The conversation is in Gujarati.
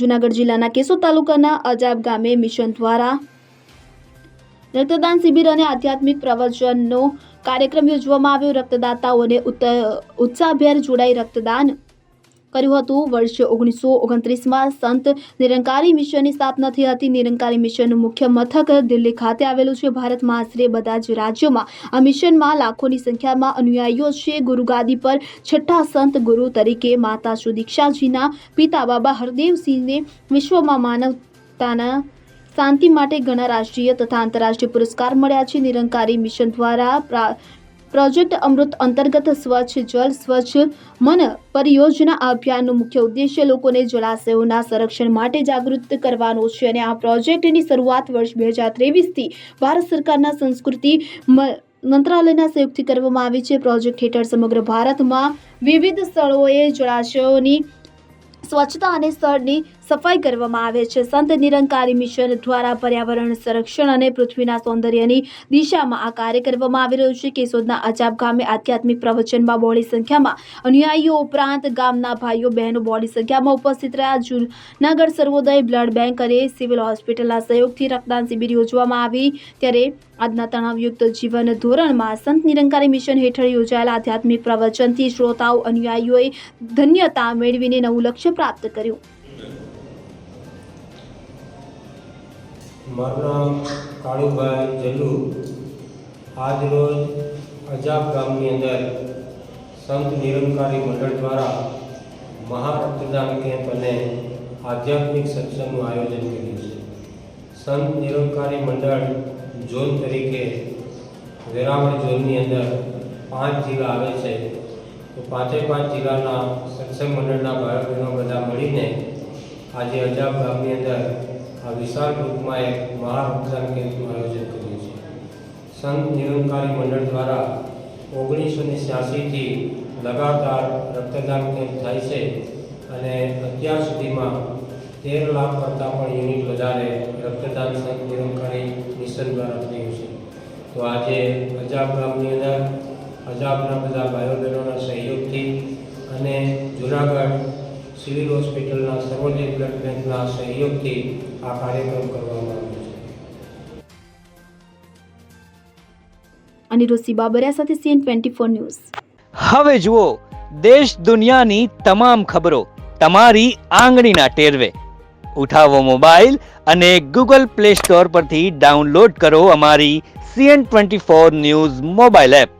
જૂનાગઢ જિલ્લાના કેશોદ તાલુકાના અજાબ ગામે મિશન દ્વારા રક્તદાન શિબિર અને આધ્યાત્મિક પ્રવચનનો કાર્યક્રમ યોજવામાં આવ્યો. રક્તદાતાઓને ઉત્સાહભેર જોડાઈ રક્તદાન કર્યું હતું. વર્ષ ઓગણીસો ઓગણત્રીસમાં સંત નિરંકારી મિશનની સ્થાપના થઈ હતી. નિરંકારી મિશનનું મુખ્ય મથક દિલ્હી ખાતે આવેલું છે. ભારતમાં આશરે બધા જ રાજ્યોમાં આ મિશનમાં લાખોની સંખ્યામાં અનુયાયીઓ છે. ગુરુગાદી પર છઠ્ઠા સંત ગુરુ તરીકે માતા સુદીક્ષાજીના પિતા બાબા હરદેવસિંહને વિશ્વમાં માનવતાના શાંતિ માટે ઘણા રાષ્ટ્રીય તથા આંતરરાષ્ટ્રીય પુરસ્કાર મળ્યા છે. નિરંકારી મિશન દ્વારા પ્રોજેક્ટ અમૃત અંતર્ગત સ્વચ્છ જલ સ્વચ્છ મન પરિયોજના અભિયાનનો મુખ્ય ઉદ્દેશ્ય લોકોને જળાશયોના સંરક્ષણ માટે જાગૃત કરવાનો છે અને આ પ્રોજેક્ટની શરૂઆત વર્ષ બે હજાર ત્રેવીસથી ભારત સરકારના સંસ્કૃતિ મંત્રાલયના સંયુક્તથી કરવામાં આવી છે. પ્રોજેક્ટ હેઠળ સમગ્ર ભારતમાં વિવિધ સ્થળોએ જળાશયોની સ્વચ્છતા અને સ્થળની સફાઈ કરવામાં આવે છે. સંત નિરંકારી મિશન દ્વારા પર્યાવરણ સંરક્ષણ અને પૃથ્વીના સૌંદર્યની દિશામાં આ કાર્ય કરવામાં આવી રહ્યું છે. કેશોદના અજાબ ગામે આધ્યાત્મિક પ્રવચનમાં બહોળી સંખ્યામાં અનુયાયીઓ ઉપરાંત ગામના ભાઈઓ બહેનો બહોળી સંખ્યામાં ઉપસ્થિત રહ્યા. જૂનાગઢ સર્વોદય બ્લડ બેંક અને સિવિલ હોસ્પિટલના સહયોગથી રક્તદાન શિબિર યોજવામાં આવી. ત્યારે આજના તણાવયુક્ત જીવન ધોરણમાં સંત નિરંકારી મિશન હેઠળ યોજાયેલા આધ્યાત્મિક પ્રવચનથી શ્રોતાઓ અનુયાયીઓએ ધન્યતા મેળવીને નવું લક્ષ્ય પ્રાપ્ત કર્યું. મારું નામ કાળુભાઈ જલ્લુ. આજરોજ અજાબ ગામની અંદર સંત નિરંકારી મંડળ દ્વારા મહારક્તદાન કેમ્પ અને આધ્યાત્મિક સત્સંગનું આયોજન કર્યું છે. સંત નિરંકારી મંડળ ઝોન તરીકે વેરાવળ ઝોનની અંદર પાંચ જિલ્લા આવે છે. તો પાંચે પાંચ જિલ્લાના સત્સંગ મંડળના ભાઈઓ બહેનો બધા મળીને આજે અજાબ ગામની અંદર આ વિશાળ ગ્રુપમાં એક મહારક્તદાન કેમ્પનું આયોજન કર્યું છે સંત નિરંકારી મંડળ દ્વારા ઓગણીસો ને છ્યાસીથી લગાતાર રક્તદાન કેમ્પ થાય છે અને અત્યાર સુધીમાં તેર લાખ કરતાં પણ યુનિટ વધારે રક્તદાન સંત નિરંકારી મિશન દ્વારા થયું છે. તો આજે અજાબ ગામની અંદર અજાબના બધા ભાઈઓ બહેનોના સહયોગથી અને જુનાગઢ સિવિલ હોસ્પિટલના સર્વોદય બ્લડ બેંકના સહયોગથી આ કાર્યક્રમ કરવામાં આવ્યો છે. અનિરુદ્ધ બાબરિયા સાથે સીએન ટ્વેન્ટી ફોર ન્યૂઝ. હવે જુઓ દેશ દુનિયાની તમામ ખબરો તમારી આંગળીના ટેરવે. ઉઠાવો મોબાઈલ અને ગૂગલ પ્લે સ્ટોર પરથી ડાઉનલોડ કરો અમારી CN twenty four news mobile app.